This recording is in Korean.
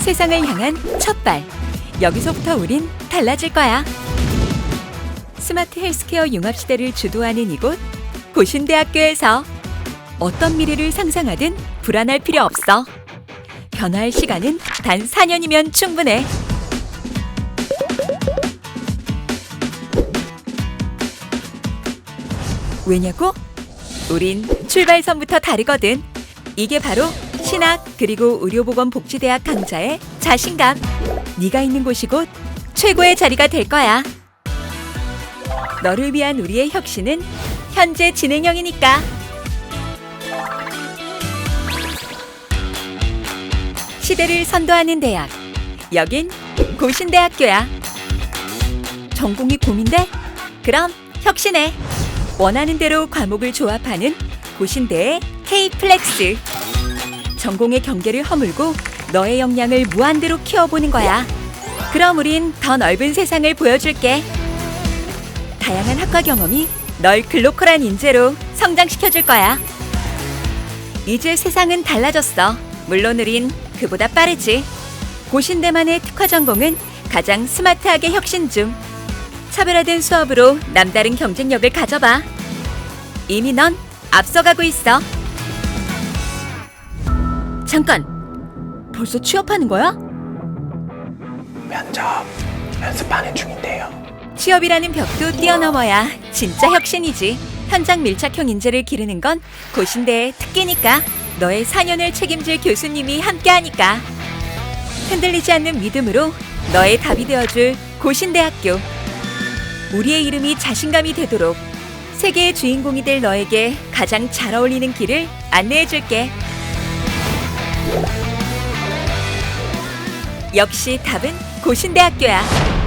세상을 향한 첫 발. 여기서부터 우린 달라질 거야. 스마트 헬스케어 융합 시대를 주도하는 이곳 고신대학교에서 어떤 미래를 상상하든 불안할 필요 없어. 변화할 시간은 단 4년이면 충분해. 왜냐고? 우린 출발선부터 다르거든. 이게 바로 신학 그리고 의료보건복지대학 강자의 자신감. 네가 있는 곳이 곧 최고의 자리가 될 거야. 너를 위한 우리의 혁신은 현재 진행형이니까. 시대를 선도하는 대학. 여긴 고신대학교야. 전공이 고민돼? 그럼 혁신해. 원하는 대로 과목을 조합하는 고신대의 K-플렉스. 전공의 경계를 허물고 너의 역량을 무한대로 키워보는 거야. 그럼 우린 더 넓은 세상을 보여줄게. 다양한 학과 경험이 널 글로컬한 인재로 성장시켜줄 거야. 이제 세상은 달라졌어. 물론 우린 그보다 빠르지. 고신대만의 특화 전공은 가장 스마트하게 혁신 중. 차별화된 수업으로 남다른 경쟁력을 가져봐. 이미 넌 앞서가고 있어. 잠깐. 벌써 취업하는 거야? 면접 연습하는 중인데요. 취업이라는 벽도 뛰어넘어야 진짜 혁신이지. 현장 밀착형 인재를 기르는 건 고신대의 특기니까. 너의 4년을 책임질 교수님이 함께하니까. 흔들리지 않는 믿음으로 너의 답이 되어줄 고신대학교. 우리의 이름이 자신감이 되도록 세계의 주인공이 될 너에게 가장 잘 어울리는 길을 안내해줄게. 역시 답은 고신대학교야.